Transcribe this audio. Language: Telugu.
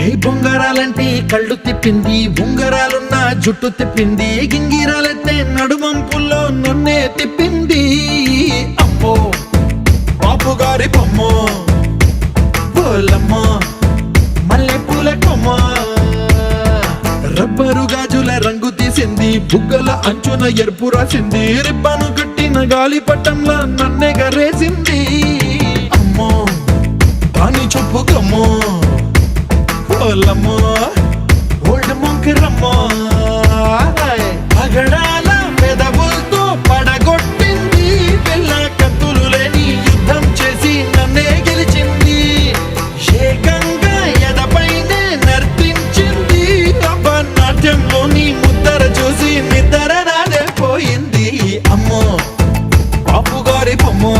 ఏ బొంగరాలంటే కళ్ళు తిప్పింది బొంగరాలున్న జుట్టు తిప్పింది గింగిరాలైతే నడుమంపుల్లో నన్నే తిప్పింది. అమ్మో బాపు గారి బొమ్మ పోలమ్మ మల్లె పూల కొమ్మ. రబ్బరు గాజుల రంగు తీసింది బుగ్గల అంచున ఎరుపు రాసింది రిబ్బను కట్టిన గాలి పట్టంలా నన్నే వాళ్ళమ్మో ఓల్డ్ మొంకరమ్మో పగడాల పెదవులతో పడగొట్టింది పిల్ల కత్తులు లేని యుద్ధం చేసి నన్నే గెలిచింది. ఏకంగా ఎదపైనే నర్తించింది అబ్బ ముద్దర చూసి నిద్ర నాడే పోయింది అమ్మో పాపు గారి పొమ్మో